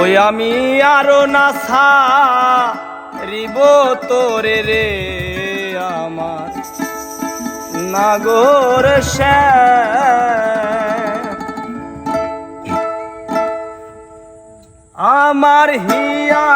ওই আমি আরও না রিব তোরে রে আমার। নাগর আমার হিয়া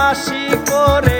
হাসি করে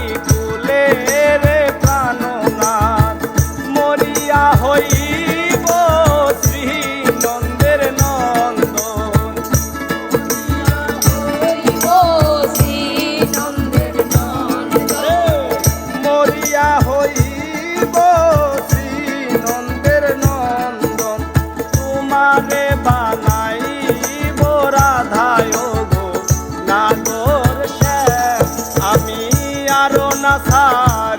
আশা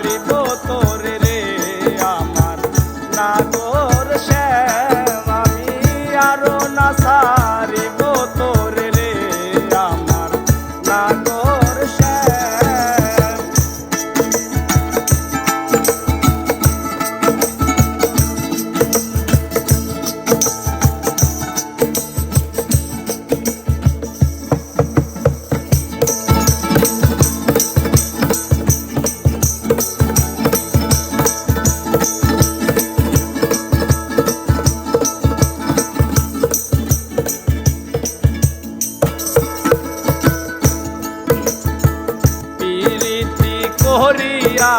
মোহরিয়া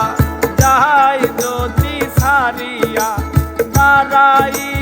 যাই যদি সারিয়া তারাই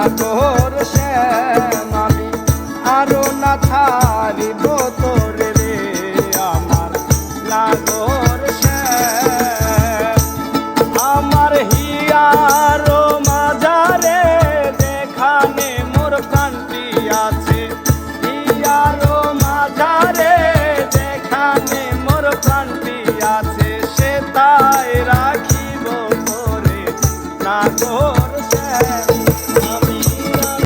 না